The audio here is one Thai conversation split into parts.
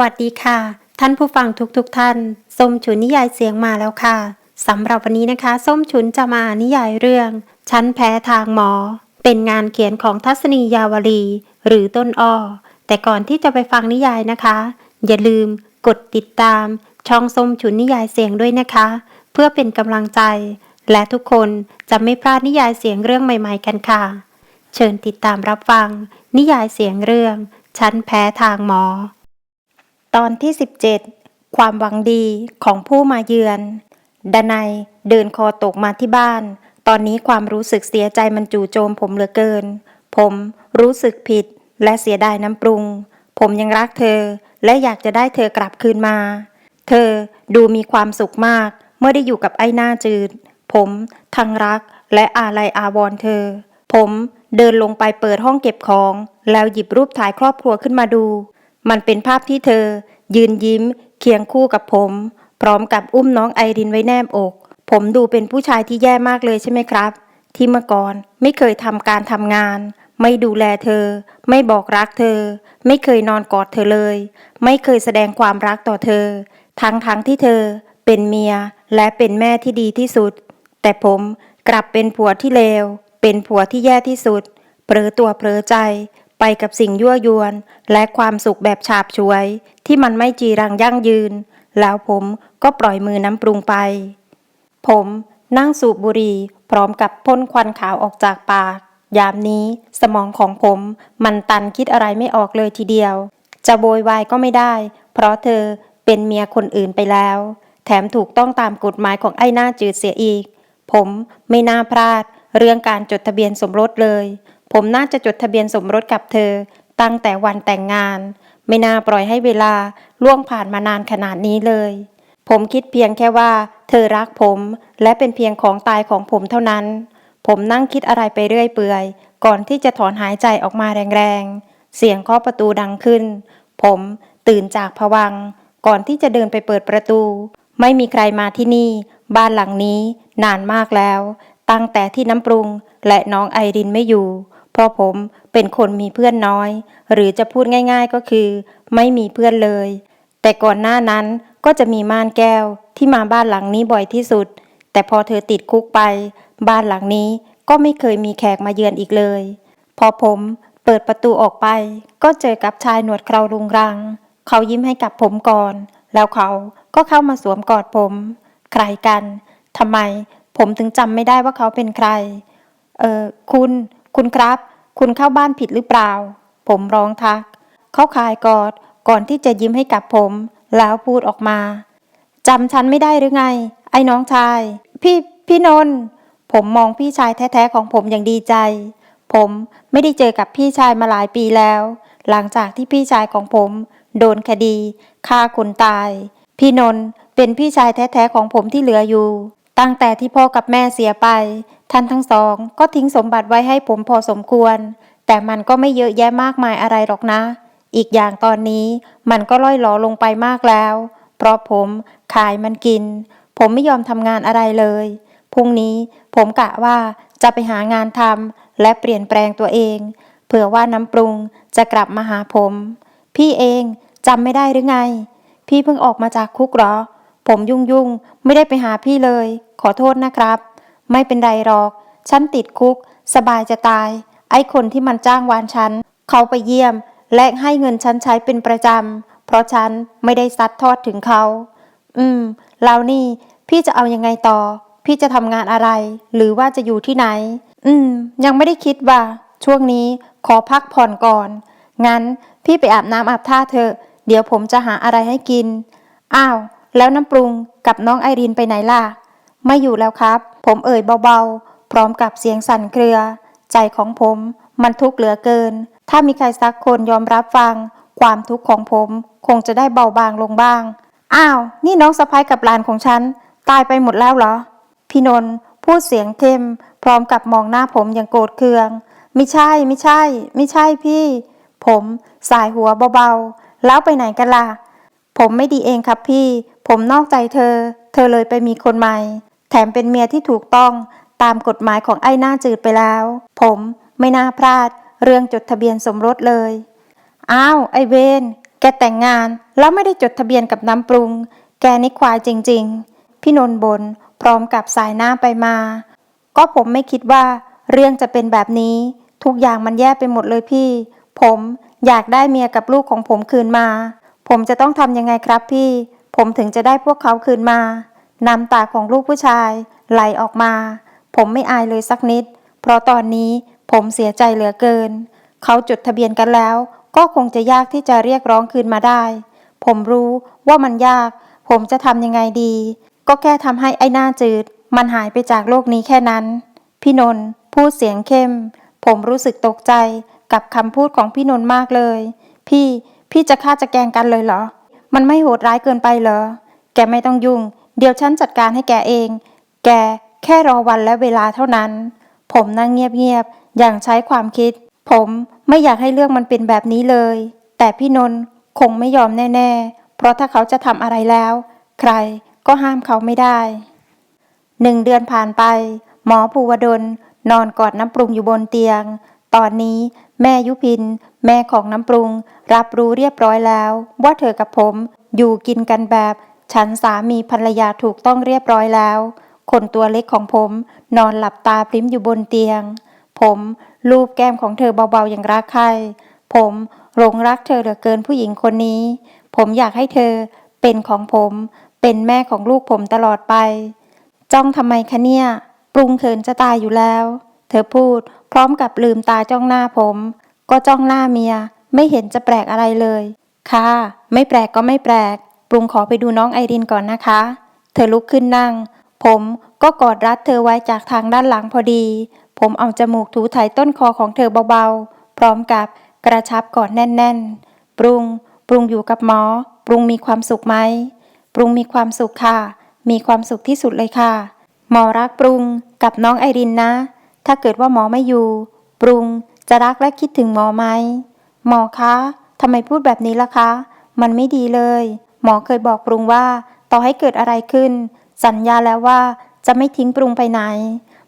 วัสดีค่ะ ท่านผู้ฟังทุกๆทท่าน ส้มฉุนนิยายเสียงมาแล้วค่ะสำหรับวันนี้นะคะ ส้มฉุนจะมานนิยายเรื่อง ชั้นแพ้ทางหมอ เป็นงานเขียนของทัศนียาวลี หรือต้นอ้อ แต่ก่อนที่จะไปฟังนิยายนะคะ อย่าลืมกดติดตาม ช่องส้มฉุนนิยายเสียงด้วยนะคะ เพื่อเป็นกำลังใจ และทุกคนจะไม่พลาดนิยายเสียงเรื่องใหม่ ๆ กันค่ะ เชิญติดตามรับฟัง นิยายเสียงเรื่อง ชั้นแพ้ทางหมอ ตอนที่ 17 ความหวังดีของผู้มาเยือน ดนัยเดินคอตกมาที่บ้าน ตอนนี้ความรู้สึกเสียใจมันจู่โจมผมเหลือเกิน ผมรู้สึกผิดและเสียดายน้ำปรุง ผมยังรักเธอ และอยากจะได้เธอกลับคืนมา เธอดูมีความสุขมาก เมื่อได้อยู่กับไอ้หน้าจืด ผมทั้งรักและอาลัยอาวรเธอ ผมเดินลงไปเปิดห้องเก็บของ แล้วหยิบรูปถ่ายครอบครัวขึ้นมาดู มันเป็นภาพที่เธอ ยืนยิ้ม เคียงคู่กับผม พร้อมกับอุ้มน้องไอรินไว้แนบอก ผมดูเป็นผู้ชายที่แย่มากเลยใช่ไหมครับ ที่เมื่อก่อนไม่เคยทำการทำงาน ไม่ดูแลเธอ ไม่บอกรักเธอ ไม่เคยนอนกอดเธอเลย ไม่เคยแสดงความรักต่อเธอ ทั้งทั้งที่เธอ เป็นเมียและเป็นแม่ที่ดีที่สุด แต่ผมกลับเป็นผัวที่เลวเป็นผัวที่แย่ที่สุดเผลอตัวเผลอใจ ไปกับสิ่งยั่วยวน และความสุขแบบฉาบฉวย ที่มันไม่จีรังยั่งยืน แล้วผมก็ปล่อยมือน้ำปรุงไป ผมนั่งสูบบุหรี่พร้อมกับพ่นควันขาวออกจากปาก ยามนี้สมองของผมมันตันคิดอะไรไม่ออกเลยทีเดียว จะโวยวายก็ไม่ได้ เพราะเธอเป็นเมียคนอื่นไปแล้ว แถมถูกต้องตามกฎหมายของไอ้หน้าจืดเสียอีก ผมไม่น่าพลาดเรื่องการจดทะเบียนสมรสเลย ผมน่าจะจดทะเบียนสมรสกับเธอ ตั้งแต่วันแต่งงาน ไม่น่าปล่อยให้เวลาล่วงผ่านมานานขนาดนี้เลย ผมคิดเพียงแค่ว่า เธอรักผมและเป็นเพียงของตายของผมเท่านั้น ผมนั่งคิดอะไรไปเรื่อยเปื่อย ก่อนที่จะถอนหายใจออกมาแรงๆ เสียงเคาะประตูดังขึ้น ผมตื่นจากผวัง ก่อนที่จะเดินไปเปิดประตู ไม่มีใครมาที่นี่ บ้านหลังนี้ นานมากแล้ว ตั้งแต่ที่น้ำปรุงและน้องไอรินไม่อยู่ เพราะผมเป็นคนมีเพื่อนน้อย หรือจะพูดง่ายๆก็คือ ไม่มีเพื่อนเลย แต่ก่อนหน้านั้นก็จะมีม่านแก้วที่มาบ้านหลังนี้บ่อยที่สุด แต่พอเธอติดคุกไป บ้านหลังนี้ก็ไม่เคยมีแขกมาเยือนอีกเลย พอผมเปิดประตูออกไป ก็เจอกับชายหนวดเครารุงรัง เขายิ้มให้กับผมก่อน แล้วเขาก็เข้ามาสวมกอดผม ใครกันทำไม ผมถึงจำไม่ได้ว่าเขาเป็นใคร เออคุณ คุณครับ คุณเข้าบ้านผิดหรือเปล่า ผมร้องทัก เขาคายกอดก่อนที่จะยิ้มให้กับผม แล้วพูดออกมาจำฉันไม่ได้หรือไง ไอ้น้องชาย พี่พี่นนท์ผมมองพี่ชายแท้ๆของผมอย่างดีใจ ผมไม่ได้เจอกับพี่ชายมาหลายปีแล้ว หลังจากที่พี่ชายของผม โดนคดีฆ่าคนตาย พี่นนท์เป็นพี่ชายแท้ๆของผมที่เหลืออยู่ ตั้งแต่ที่พ่อกับแม่เสียไป ท่านทั้งสองก็ทิ้งสมบัติไว้ให้ผมพอสมควร แต่มันก็ไม่เยอะแยะมากมายอะไรหรอกนะ อีกอย่างตอนนี้มันก็ล่อยหลอลงไปมากแล้ว เพราะผมขายมันกิน ผมไม่ยอมทำงานอะไรเลย พรุ่งนี้ผมกะว่าจะไปหางานทำและเปลี่ยนแปลงตัวเอง เผื่อว่าน้ำปรุงจะกลับมาหาผม พี่เองจำไม่ได้หรือไง พี่เพิ่งออกมาจากคุกหรอ ผมยุ่งยุ่งไม่ได้ไปหาพี่เลย ขอโทษนะครับ ไม่เป็นไรหรอก ฉันติดคุก สบายจะตาย ไอ้คนที่มันจ้างวานฉัน เขาไปเยี่ยม และให้เงินฉันใช้เป็นประจำ เพราะฉันไม่ได้ซัดทอดถึงเขา อืม แล้วนี่พี่จะเอายังไงต่อ พี่จะทำงานอะไร หรือว่าจะอยู่ที่ไหน อืม ยังไม่ได้คิดว่า ช่วงนี้ขอพักผ่อนก่อน งั้นพี่ไปอาบน้ำอาบท่าเถอะ เดี๋ยวผมจะหาอะไรให้กิน อ้าว แล้วน้ำปรุงกับน้องไอรินไปไหนล่ะ ไม่อยู่แล้วครับ ผมเอ่ยเบาๆ พร้อมกับเสียงสั่นเครือ ใจของผมมันทุกข์เหลือเกิน ถ้ามีใครสักคนยอมรับฟัง ความทุกข์ของผมคงจะได้เบาบางลงบ้าง อ้าว นี่น้องสะพ้ายกับหลานของฉัน ตายไปหมดแล้วเหรอ พี่นนท์พูดเสียงเข้ม พร้อมกับมองหน้าผมอย่างโกรธเคือง ไม่ใช่ไม่ใช่ ไม่ใช่พี่ ผมสายหัวเบาๆ แล้วไปไหนกันล่ะ ผมไม่ดีเองครับพี่ ผมนอกใจเธอ เธอเลยไปมีคนใหม่ แถมเป็นเมียที่ถูกต้องตามกฎหมายของไอ้หน้าจืดไปแล้ว ผมไม่น่าพลาด เรื่องจดทะเบียนสมรสเลย อ้าว ไอเวนแกแต่งงาน แล้วไม่ได้จดทะเบียนกับน้ำปรุง แกนี่ควายจริง ๆ พี่นนท์บนพร้อมกับสายหน้าไปมา ก็ผมไม่คิดว่า เรื่องจะเป็นแบบนี้ ทุกอย่างมันแย่ไปหมดเลยพี่ ผมอยากได้เมียกับลูกของผมคืนมา ผมจะต้องทำยังไงครับพี่ ผมถึงจะได้พวกเขาคืนมา น้ำตาของลูกผู้ชาย ไหลออกมา ผมไม่อายเลยสักนิด เพราะตอนนี้ผมเสียใจเหลือเกิน เขาจดทะเบียนกันแล้ว ก็คงจะยากที่จะเรียกร้องคืนมาได้ ผมรู้ว่ามันยาก ผมจะทำยังไงดี ก็แค่ทำให้ไอ้หน้าจืด มันหายไปจากโลกนี้แค่นั้น พี่นนท์พูดเสียงเข้ม ผมรู้สึกตกใจกับคำพูดของพี่นนท์มากเลย พี่ พี่จะฆ่าจะแกงกันเลยเหรอ มันไม่โหดร้ายเกินไปเหรอ แกไม่ต้องยุ่ง เดี๋ยวฉันจัดการให้แกเอง แกแค่รอวันและเวลาเท่านั้น ผมนั่งเงียบๆ อย่างใช้ความคิด ผมไม่อยากให้เรื่องมันเป็นแบบนี้เลย แต่พี่นนท์คงไม่ยอมแน่ๆ เพราะถ้าเขาจะทำอะไรแล้ว ใครก็ห้ามเขาไม่ได้หนึ่งเดือนผ่านไป หมอภูวดลนอนกอดน้ำปรุงอยู่บนเตียง ตอนนี้ แม่ยุพิน แม่ของน้ำปรุง รับรู้เรียบร้อยแล้ว ว่าเธอกับผม อยู่กินกันแบบ ฉันสามีภรรยาถูกต้องเรียบร้อยแล้ว คนตัวเล็กของผม นอนหลับตาพลิ้มอยู่บนเตียง ผมลูบแก้มของเธอเบาๆอย่างรักใคร ผมหลงรักเธอเหลือเกินผู้หญิงคนนี้ ผมอยากให้เธอเป็นของผม เป็นแม่ของลูกผมตลอดไป จ้องทำไมคะเนี่ย ปรุงเขินจะตายอยู่แล้ว เธอพูด พร้อมกับลืมตาจ้องหน้าผม ก็จ้องหน้าเมีย ไม่เห็นจะแปลกอะไรเลย ค่ะ ไม่แปลกก็ไม่แปลก ปรุงขอไปดูน้องไอรินก่อนนะคะ เธอลุกขึ้นนั่ง ผมก็กอดรัดเธอไว้จากทางด้านหลังพอดี ผมเอาจมูกถูไถต้นคอของเธอเบาๆ พร้อมกับกระชับกอดแน่นๆ ปรุง ปรุงอยู่กับหมอ ปรุงมีความสุขไหม ปรุงมีความสุขค่ะ มีความสุขที่สุดเลยค่ะ หมอรักปรุงกับน้องไอรินนะ ถ้าเกิดว่าหมอไม่อยู่ ปรุงจะรักและคิดถึงหมอไหม หมอคะทำไมพูดแบบนี้ล่ะคะ มันไม่ดีเลย หมอเคยบอกปรุงว่า ต่อให้เกิดอะไรขึ้น สัญญาแล้วว่าจะไม่ทิ้งปรุงไปไหน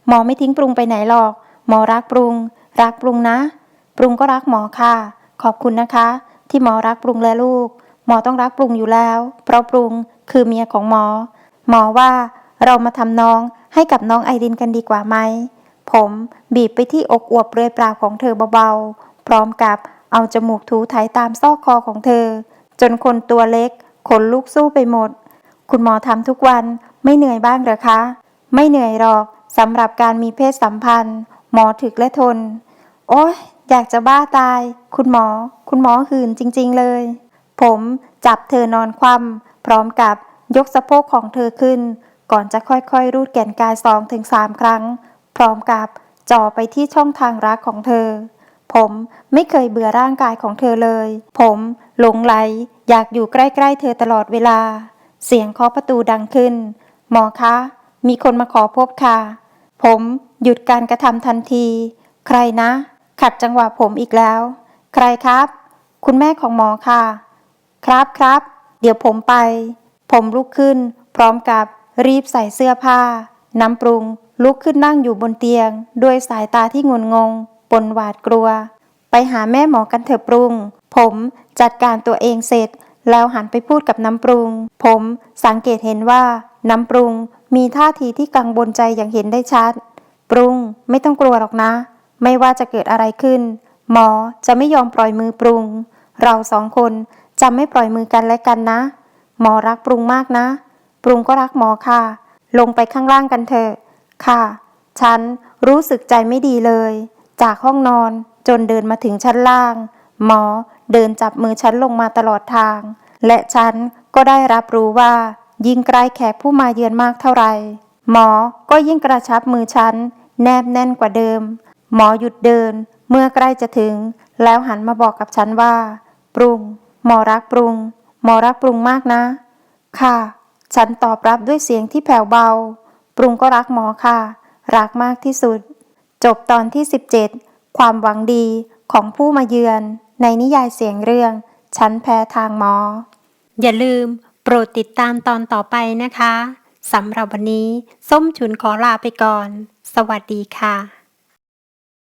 หมอไม่ทิ้งปรุงไปไหนหรอก หมอรักปรุง รักปรุงนะ ปรุงก็รักหมอค่ะ ขอบคุณนะคะ ที่หมอรักปรุงและลูก หมอต้องรักปรุงอยู่แล้ว เพราะปรุงคือเมียของหมอ หมอว่าเรามาทำน้องให้กับน้องไอรินกันดีกว่าไหม ผมบีบไปที่อกอวบเปลือยเปล่าของเธอเบาๆ พร้อมกับเอาจมูกถูไถตามซอกคอของเธอ จนคนตัวเล็กขนลุกสู้ไปหมด คุณหมอทำทุกวันไม่เหนื่อยบ้างหรอคะ ไม่เหนื่อยหรอกสำหรับการมีเพศสัมพันธ์ หมอถึกและทน โอ๊ยอยากจะบ้าตาย คุณหมอ คุณหมอหื่นจริง ๆเลย ผมจับเธอนอนคว่ำพร้อมกับยกสะโพกของเธอขึ้น ก่อนจะค่อยๆ รูดแก่นกายสองถึงสามครั้ง พร้อมกับจ่อไปที่ช่องทางรักของเธอ ผมไม่เคยเบื่อร่างกายของเธอเลย ผมหลงไหลอยากอยู่ใกล้ๆเธอตลอดเวลา เสียงเคาะประตูดังขึ้น หมอคะ มีคนมาขอพบค่ะ ผมหยุดการกระทำทันที ใครนะ ขัดจังหวะผมอีกแล้ว ใครครับ คุณแม่ของหมอค่ะ ครับครับ เดี๋ยวผมไป ผมลุกขึ้น พร้อมกับรีบใส่เสื้อผ้า น้ำปรุง ลุกขึ้นนั่งอยู่บนเตียง ด้วยสายตาที่งุนงง ปนหวาดกลัว ไปหาแม่หมอกันเถอะปรุง ผมจัดการตัวเองเสร็จ แล้วหันไปพูดกับน้ำปรุง ผมสังเกตเห็นว่า น้ำปรุงมีท่าทีที่กังวลใจอย่างเห็นได้ชัด ปรุงไม่ต้องกลัวหรอกนะ ไม่ว่าจะเกิดอะไรขึ้น หมอจะไม่ยอมปล่อยมือปรุง เราสองคนจะไม่ปล่อยมือกันและกันนะ หมอรักปรุงมากนะ ปรุงก็รักหมอค่ะ ลงไปข้างล่างกันเถอะ ค่ะ ฉันรู้สึกใจไม่ดีเลย จากห้องนอนจนเดินมาถึงชั้นล่าง หมอเดินจับมือฉันลงมาตลอดทาง และฉันก็ได้รับรู้ว่า ยิ่งใกล้แขกผู้มาเยือนมากเท่าไหร่หมอก็ยิ่งกระชับมือฉัน แนบแน่นกว่าเดิม หมอหยุดเดินเมื่อใกล้จะถึง แล้วหันมาบอกกับฉันว่า ปรุง หมอรักปรุง หมอรักปรุงมากนะ ค่ะ ฉันตอบรับด้วยเสียงที่แผ่วเบา ปรุงก็รักหมอค่ะ รักมากที่สุด จบตอนที่ 17 ความหวังดีของผู้มาเยือน ในนิยายเสียงเรื่อง ฉันแพ้ทางหมอ อย่าลืม โปรดติดตามตอนต่อไปนะคะสำหรับวันนี้ ส้มฉุนขอลาไปก่อน สวัสดีค่ะ